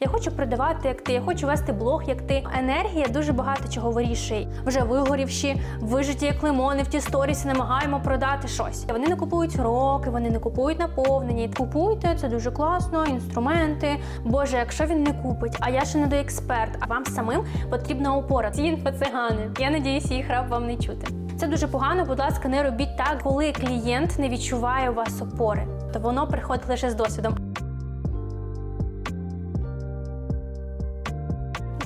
Я хочу продавати як ти, я хочу вести блог як ти. Енергія дуже багато чого вирішує. Вже вигорівші, вижиті як лимони в ті сторіси, намагаємо продати щось. Вони не купують роки, вони не купують наповнення. Купуйте, це дуже класно, інструменти. Боже, якщо він не купить, а я ще не до експерт, а вам самим потрібна опора. Ці інфоцигани. Я надіюся, їх раб вам не чути. Це дуже погано. Будь ласка, не робіть так, коли клієнт не відчуває у вас опори. То воно приходить лише з досвідом.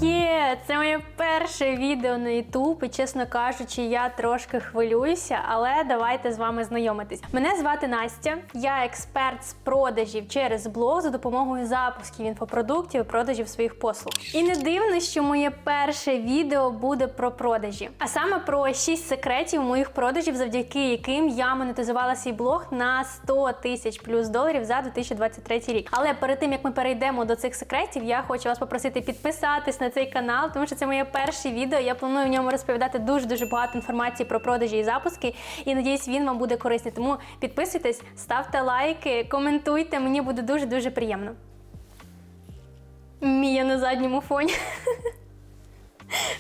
Є, це моє перше відео на YouTube, і чесно кажучи, я трошки хвилююся, але давайте з вами знайомитись. Мене звати Настя, я експерт з продажів через блог за допомогою запусків інфопродуктів і продажів своїх послуг. І не дивно, що моє перше відео буде про продажі, а саме про 6 секретів моїх продажів, завдяки яким я монетизувала свій блог на 100 тисяч плюс доларів за 2023 рік. Але перед тим як ми перейдемо до цих секретів, я хочу вас попросити підписатись на цей канал, тому що це моє перше відео. Я планую в ньому розповідати дуже дуже багато інформації про продажі і запуски. І надіюсь, він вам буде корисний. Тому підписуйтесь, ставте лайки, коментуйте. Мені буде дуже дуже приємно. Мія на задньому фоні.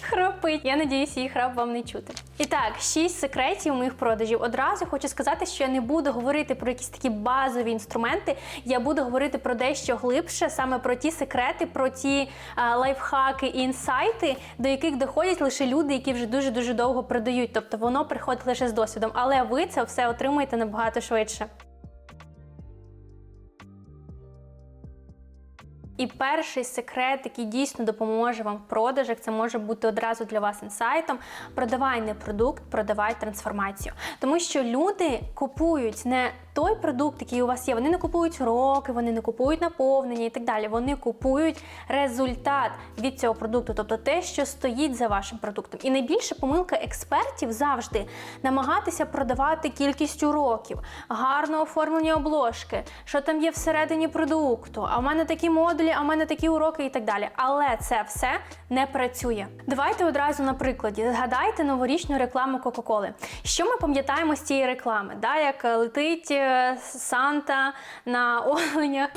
Хропить. Я надіюся, їх раб вам не чути. І так, шість секретів моїх продажів. Одразу хочу сказати, що я не буду говорити про якісь такі базові інструменти. Я буду говорити про дещо глибше, саме про ті секрети, про ті а, лайфхаки і інсайти, до яких доходять лише люди, які вже дуже дуже довго продають. Тобто воно приходить лише з досвідом. Але ви це все отримаєте набагато швидше. І перший секрет, який дійсно допоможе вам в продажах, це може бути одразу для вас інсайтом. Продавай не продукт, продавай трансформацію. Тому що люди купують не той продукт, який у вас є. Вони не купують роки, вони не купують наповнення і так далі. Вони купують результат від цього продукту, тобто те, що стоїть за вашим продуктом. І найбільша помилка експертів завжди намагатися продавати кількістю років, гарно оформлені обложки, що там є всередині продукту. А в мене такі модулі, а в мене такі уроки і так далі. Але це все не працює. Давайте одразу на прикладі. Згадайте новорічну рекламу Кока-Коли. Що ми пам'ятаємо з цієї реклами? Да, як летить е, Санта на оленях.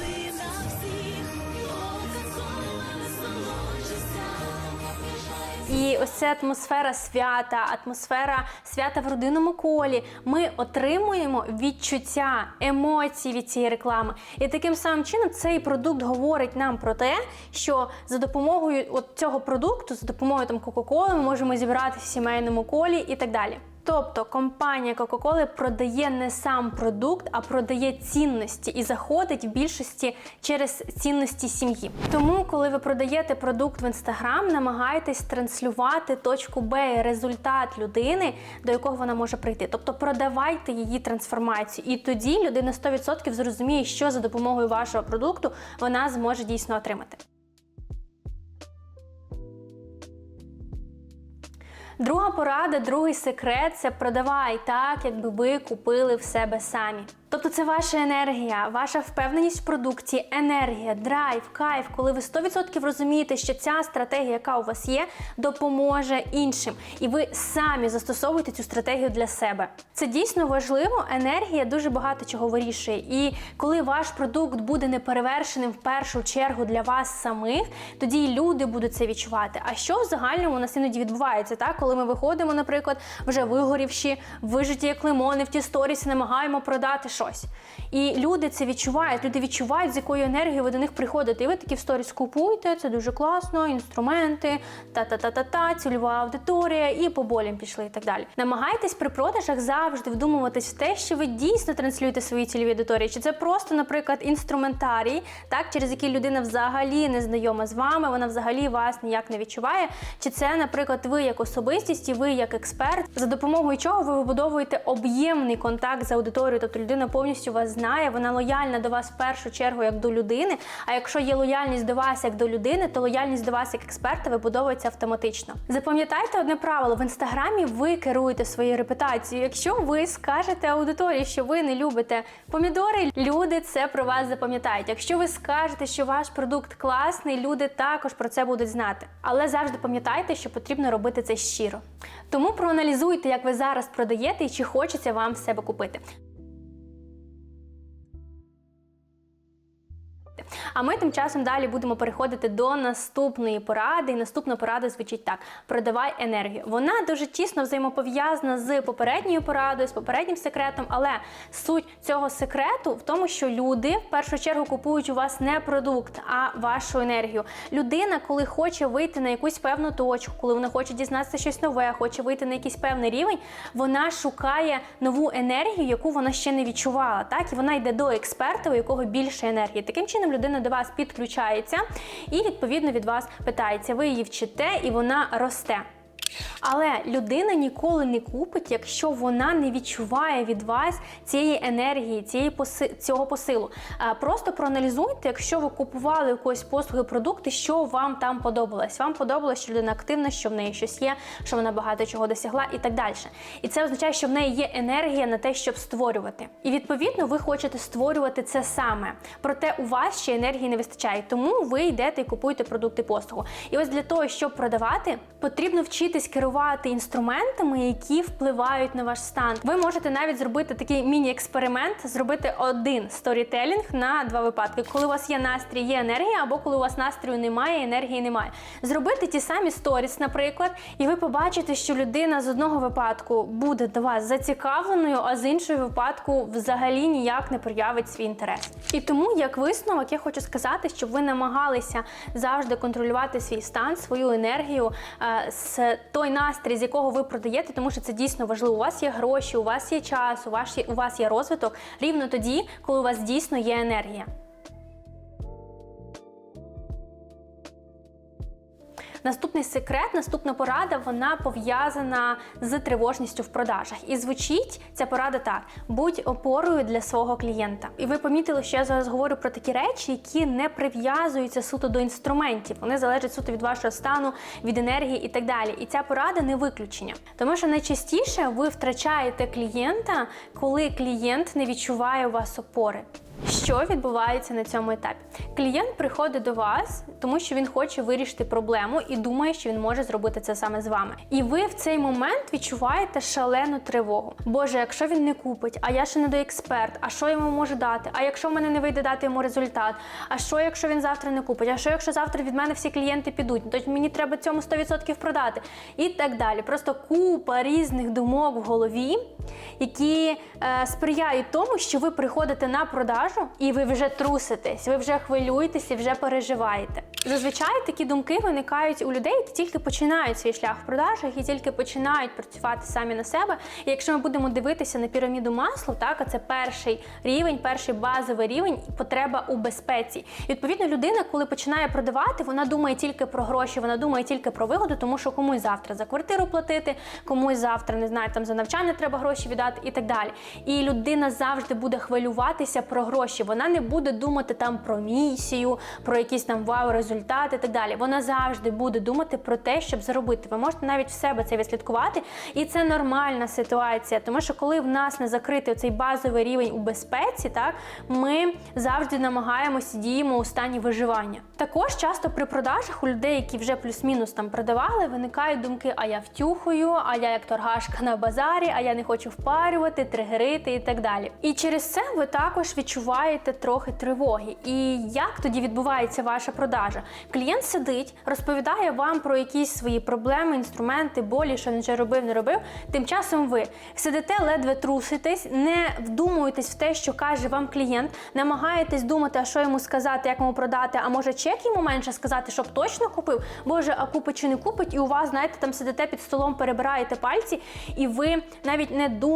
І ось ця атмосфера свята, атмосфера свята в родинному колі. Ми отримуємо відчуття емоцій від цієї реклами. І таким самим чином цей продукт говорить нам про те, що за допомогою от цього продукту, за допомогою там Кока-Коли, ми можемо зібрати в сімейному колі і так далі. Тобто компанія Coca-Cola продає не сам продукт, а продає цінності і заходить в більшості через цінності сім'ї. Тому, коли ви продаєте продукт в інстаграм, намагайтесь транслювати точку Б, результат людини, до якого вона може прийти. Тобто продавайте її трансформацію, і тоді людина 100% зрозуміє, що за допомогою вашого продукту вона зможе дійсно отримати. Друга порада, другий секрет це продавай так, якби ви купили в себе самі. Тобто це ваша енергія, ваша впевненість в продукті, енергія, драйв, кайф, коли ви 100% розумієте, що ця стратегія, яка у вас є, допоможе іншим, і ви самі застосовуєте цю стратегію для себе. Це дійсно важливо. Енергія дуже багато чого вирішує. І коли ваш продукт буде неперевершеним в першу чергу для вас самих, тоді і люди будуть це відчувати. А що в загальному у нас іноді відбувається, так? коли ми виходимо, наприклад, вже вигорівші, вижиті як лимони в ті сторіси, намагаємо продати щось. І люди це відчувають. Люди відчувають, з якою енергією ви до них приходите. І ви такі в сторіс купуєте, це дуже класно, інструменти, та-та-та-та-та, цільова аудиторія, і по болям пішли і так далі. Намагайтесь при продажах завжди вдумуватись в те, що ви дійсно транслюєте свої цільові аудиторії. Чи це просто, наприклад, інструментарій, так, через який людина взагалі не знайома з вами, вона взагалі вас ніяк не відчуває. Чи це, наприклад, ви як особистість, і ви як експерт, за допомогою чого ви вибудовуєте об'ємний контакт з аудиторією, тобто людина повністю вас знає, вона лояльна до вас в першу чергу як до людини. А якщо є лояльність до вас як до людини, то лояльність до вас як експерта вибудовується автоматично. Запам'ятайте одне правило: в інстаграмі ви керуєте своєю репутацією. Якщо ви скажете аудиторії, що ви не любите помідори, люди це про вас запам'ятають. Якщо ви скажете, що ваш продукт класний, люди також про це будуть знати. Але завжди пам'ятайте, що потрібно робити це щиро. Тому проаналізуйте, як ви зараз продаєте і чи хочеться вам в себе купити. А ми тим часом далі будемо переходити до наступної поради. І наступна порада звучить так: продавай енергію. Вона дуже тісно взаємопов'язана з попередньою порадою, з попереднім секретом, але суть цього секрету в тому, що люди в першу чергу купують у вас не продукт, а вашу енергію. Людина, коли хоче вийти на якусь певну точку, коли вона хоче дізнатися щось нове, хоче вийти на якийсь певний рівень, вона шукає нову енергію, яку вона ще не відчувала. Так і вона йде до експерта, у якого більше енергії. Таким чином людина до вас підключається і відповідно від вас питається. Ви її вчите, і вона росте. Але людина ніколи не купить, якщо вона не відчуває від вас цієї енергії, цієї поси... цього посилу. Просто проаналізуйте, якщо ви купували якоїсь послуги, продукти, що вам там подобалось. Вам подобалось, що людина активна, що в неї щось є, що вона багато чого досягла і так далі. І це означає, що в неї є енергія на те, щоб створювати. І відповідно ви хочете створювати це саме. Проте у вас ще енергії не вистачає, тому ви йдете і купуєте продукти послугу. І ось для того, щоб продавати, потрібно вчитись керувати інструментами, які впливають на ваш стан. Ви можете навіть зробити такий міні-експеримент, зробити один сторітелінг на два випадки, коли у вас є настрій, є енергія, або коли у вас настрою немає, енергії немає. Зробити ті самі сторіс, наприклад, і ви побачите, що людина з одного випадку буде до вас зацікавленою, а з іншого випадку взагалі ніяк не проявить свій інтерес. І тому, як висновок, я хочу сказати, щоб ви намагалися завжди контролювати свій стан, свою енергію, е, з той настрій, з якого ви продаєте, тому що це дійсно важливо. У вас є гроші, у вас є час, у вас є, у вас є розвиток рівно тоді, коли у вас дійсно є енергія. Наступний секрет, наступна порада, вона пов'язана з тривожністю в продажах. І звучить ця порада так: будь опорою для свого клієнта. І ви помітили, що я зараз говорю про такі речі, які не прив'язуються суто до інструментів. Вони залежать суто від вашого стану, від енергії і так далі. І ця порада не виключення. Тому що найчастіше ви втрачаєте клієнта, коли клієнт не відчуває у вас опори. Що відбувається на цьому етапі? Клієнт приходить до вас, тому що він хоче вирішити проблему і думає, що він може зробити це саме з вами. І ви в цей момент відчуваєте шалену тривогу. Боже, якщо він не купить, а я ще не до експерт, а що йому може дати? А якщо в мене не вийде дати йому результат? А що, якщо він завтра не купить? А що, якщо завтра від мене всі клієнти підуть? То мені треба цьому 100% продати. І так далі. Просто купа різних думок в голові, які е, сприяють тому, що ви приходите на продажу і ви вже труситесь, ви вже хвилюєтесь і вже переживаєте. Зазвичай такі думки виникають у людей, які тільки починають свій шлях в продажах і тільки починають працювати самі на себе. І якщо ми будемо дивитися на піраміду масло, так а це перший рівень, перший базовий рівень потреба у безпеці. І, відповідно, людина, коли починає продавати, вона думає тільки про гроші, вона думає тільки про вигоду, тому що комусь завтра за квартиру платити, комусь завтра не знаю, там за навчання треба гроші віддати і так далі. І людина завжди буде хвилюватися про гроші. Вона не буде думати там про місію, про якісь там вау результати і так далі. Вона завжди буде думати про те, щоб заробити. Ви можете навіть в себе це відслідкувати, і це нормальна ситуація, тому що коли в нас не закритий цей базовий рівень у безпеці, так ми завжди намагаємося діємо у стані виживання. Також часто при продажах у людей, які вже плюс-мінус там продавали, виникають думки: а я втюхую, а я як торгашка на базарі, а я не хочу впарювати, тригерити і так далі. І через це ви також відчуваєте трохи тривоги. І як тоді відбувається ваша продажа? Клієнт сидить, розповідає вам про якісь свої проблеми, інструменти, болі, що вже робив, не робив. Тим часом ви сидите, ледве труситесь, не вдумуєтесь в те, що каже вам клієнт, намагаєтесь думати, а що йому сказати, як йому продати, а може чек йому менше сказати, щоб точно купив. Боже, а купить чи не купить, і у вас, знаєте, там сидите під столом, перебираєте пальці, і ви навіть не думаєте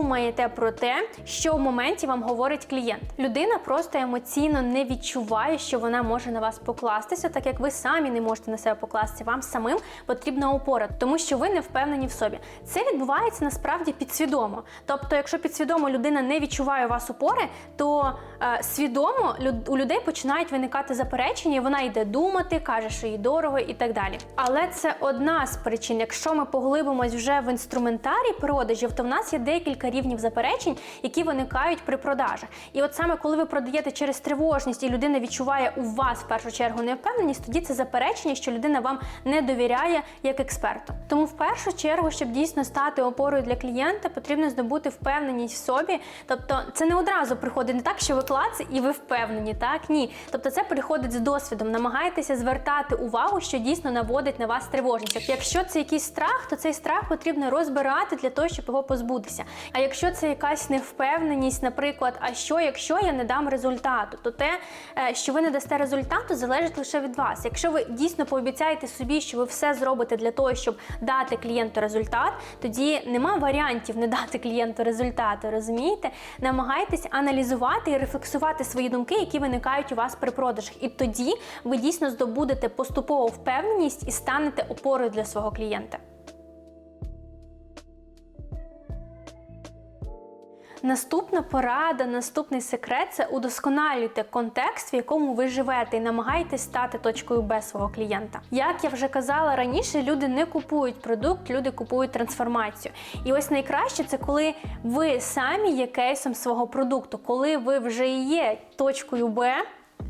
про те, що в моменті вам говорить клієнт. Людина просто емоційно не відчуває, що вона може на вас покластися, так як ви самі не можете на себе покластися. Вам самим потрібна опора, тому що ви не впевнені в собі. Це відбувається насправді підсвідомо. Тобто, якщо підсвідомо людина не відчуває у вас опори, то е, свідомо люд, у людей починають виникати заперечення, і вона йде думати, каже, що їй дорого і так далі. Але це одна з причин. Якщо ми поглибимось вже в інструментарій продажів, то в нас є декілька рівнів заперечень, які виникають при продажах. І от саме коли ви продаєте через тривожність і людина відчуває у вас в першу чергу невпевненість, тоді це заперечення, що людина вам не довіряє як експерту. Тому в першу чергу, щоб дійсно стати опорою для клієнта, потрібно здобути впевненість в собі. Тобто, це не одразу приходить не так, що ви клац і ви впевнені, так ні. Тобто, це приходить з досвідом. Намагайтеся звертати увагу, що дійсно наводить на вас тривожність. Якщо це якийсь страх, то цей страх потрібно розбирати для того, щоб його позбутися. А якщо це якась невпевненість, наприклад, а що, якщо я не дам результату, то те, е, що ви не дасте результату, залежить лише від вас. Якщо ви дійсно пообіцяєте собі, що ви все зробите для того, щоб дати клієнту результат, тоді нема варіантів не дати клієнту результату. Розумієте? Намагайтесь аналізувати і рефлексувати свої думки, які виникають у вас при продажах. І тоді ви дійсно здобудете поступово впевненість і станете опорою для свого клієнта. Наступна порада, наступний секрет це удосконалюйте контекст, в якому ви живете, і намагайтесь стати точкою Б свого клієнта. Як я вже казала раніше, люди не купують продукт, люди купують трансформацію. І ось найкраще це коли ви самі є кейсом свого продукту, коли ви вже є точкою Б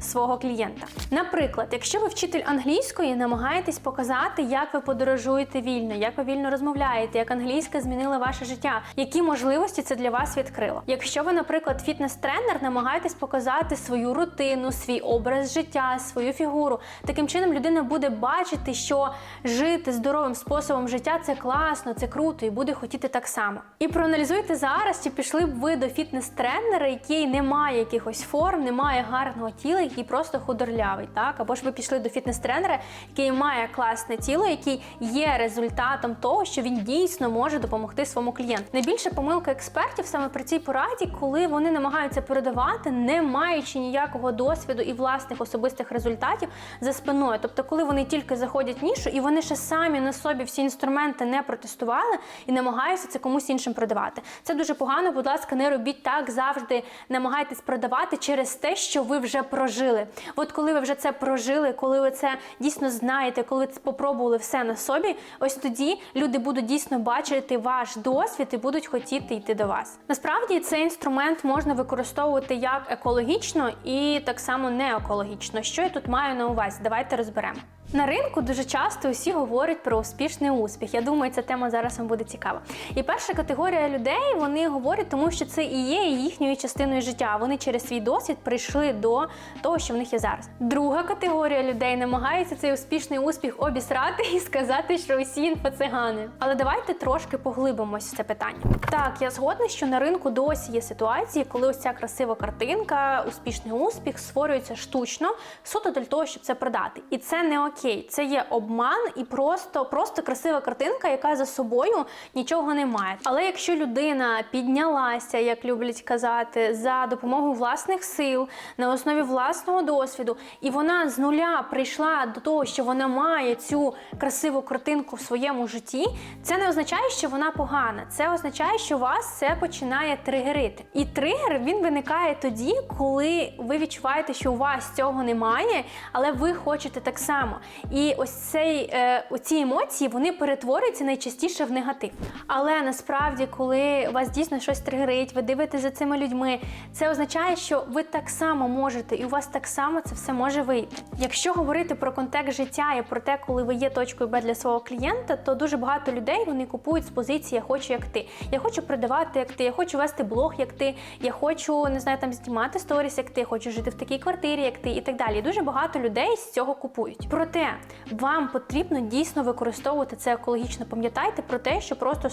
свого клієнта. Наприклад, якщо ви вчитель англійської, намагаєтесь показати, як ви подорожуєте вільно, як ви вільно розмовляєте, як англійська змінила ваше життя, які можливості це для вас відкрило. Якщо ви, наприклад, фітнес-тренер, намагаєтесь показати свою рутину, свій образ життя, свою фігуру. Таким чином людина буде бачити, що жити здоровим способом життя це класно, це круто і буде хотіти так само. І проаналізуйте зараз, чи пішли б ви до фітнес-тренера, який не має якихось форм, не має гарного тіла який просто худорлявий, так або ж ви пішли до фітнес-тренера, який має класне тіло, який є результатом того, що він дійсно може допомогти своєму клієнту. Найбільша помилка експертів саме при цій пораді, коли вони намагаються передавати, не маючи ніякого досвіду і власних особистих результатів за спиною. Тобто, коли вони тільки заходять в нішу і вони ще самі на собі всі інструменти не протестували і намагаються це комусь іншим продавати. Це дуже погано. Будь ласка, не робіть так завжди. Намагайтесь продавати через те, що ви вже прожили прожили. От коли ви вже це прожили, коли ви це дійсно знаєте, коли ви попробували все на собі, ось тоді люди будуть дійсно бачити ваш досвід і будуть хотіти йти до вас. Насправді цей інструмент можна використовувати як екологічно і так само не екологічно. Що я тут маю на увазі? Давайте розберемо. На ринку дуже часто усі говорять про успішний успіх. Я думаю, ця тема зараз вам буде цікава. І перша категорія людей вони говорять, тому що це і є їхньою частиною життя. Вони через свій досвід прийшли до того, що в них є зараз. Друга категорія людей намагається цей успішний успіх обісрати і сказати, що усі інфоцигани. Але давайте трошки поглибимось в це питання. Так, я згодна, що на ринку досі є ситуації, коли ось ця красива картинка, успішний успіх створюється штучно, суто для того, щоб це продати. І це не окей це є обман і просто просто красива картинка, яка за собою нічого не має. Але якщо людина піднялася, як люблять казати, за допомогою власних сил на основі власного досвіду, і вона з нуля прийшла до того, що вона має цю красиву картинку в своєму житті, це не означає, що вона погана. Це означає, що вас це починає тригерити. І тригер він виникає тоді, коли ви відчуваєте, що у вас цього немає, але ви хочете так само. І ось цей е, ці емоції вони перетворюються найчастіше в негатив. Але насправді, коли вас дійсно щось тригерить, ви дивитесь за цими людьми, це означає, що ви так само можете, і у вас так само це все може вийти. Якщо говорити про контекст життя і про те, коли ви є точкою Б для свого клієнта, то дуже багато людей вони купують з позиції Я хочу як ти. Я хочу продавати як ти, я хочу вести блог як ти, я хочу не знаю там знімати сторіс, як ти, хочу жити в такій квартирі, як ти, і так далі. Дуже багато людей з цього купують. Проте вам потрібно дійсно використовувати це екологічно. Пам'ятайте про те, що просто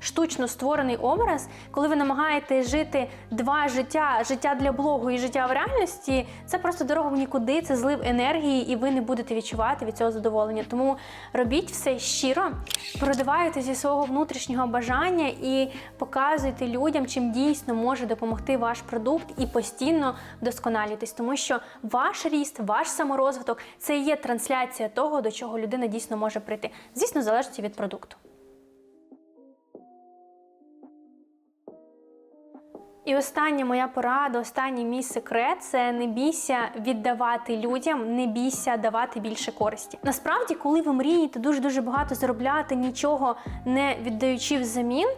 штучно створений образ, коли ви намагаєтесь жити два життя: життя для блогу і життя в реальності, це просто дорога в нікуди, це злив енергії, і ви не будете відчувати від цього задоволення. Тому робіть все щиро, продавайте зі свого внутрішнього бажання і показуйте людям, чим дійсно може допомогти ваш продукт, і постійно вдосконалюйтесь, тому що ваш ріст, ваш саморозвиток це є трансляція того, до чого людина дійсно може прийти. Звісно, залежить від продукту. І остання моя порада, останній мій секрет це не бійся віддавати людям, не бійся давати більше користі. Насправді, коли ви мрієте дуже дуже багато заробляти, нічого не віддаючи взамін,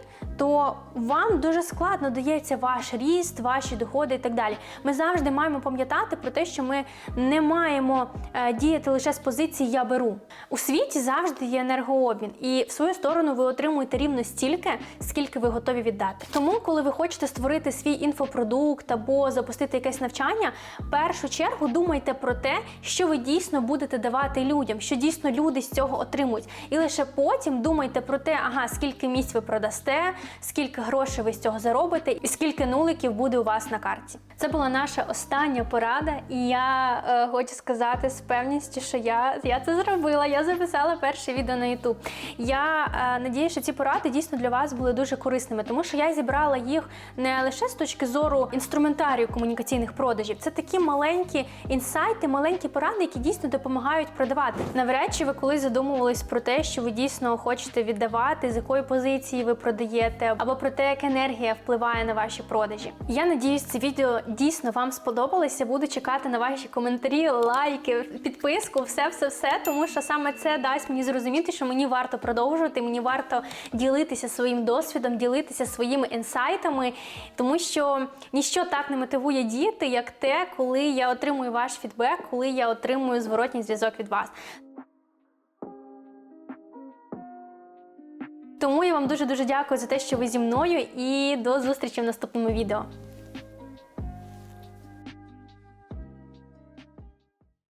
то вам дуже складно дається ваш ріст, ваші доходи і так далі. Ми завжди маємо пам'ятати про те, що ми не маємо е, діяти лише з позиції я беру. У світі завжди є енергообмін, і в свою сторону ви отримуєте рівно стільки, скільки ви готові віддати. Тому, коли ви хочете створити свій інфопродукт або запустити якесь навчання, в першу чергу думайте про те, що ви дійсно будете давати людям, що дійсно люди з цього отримують. І лише потім думайте про те, ага, скільки місць ви продасте, скільки грошей ви з цього заробите, і скільки нуликів буде у вас на карті. Це була наша остання порада, і я е, хочу сказати з певністю, що я, я це зробила. Я записала перше відео на YouTube. Я е, надію, що ці поради дійсно для вас були дуже корисними, тому що я зібрала їх не лише з точки зору інструментарію комунікаційних продажів. Це такі маленькі інсайти, маленькі поради, які дійсно допомагають продавати. Навряд чи ви колись задумувались про те, що ви дійсно хочете віддавати, з якої позиції ви продаєте, або про те, як енергія впливає на ваші продажі. Я надіюсь, це відео дійсно вам сподобалося. Буду чекати на ваші коментарі, лайки, підписку, все, все, все, тому що саме це дасть мені зрозуміти, що мені варто продовжувати, мені варто ділитися своїм досвідом, ділитися своїми інсайтами, тому що ніщо так не мотивує діяти, як те, коли я отримую ваш фідбек, коли я отримую зворотній зв'язок від вас. Тому я вам дуже дуже дякую за те, що ви зі мною, і до зустрічі в наступному відео.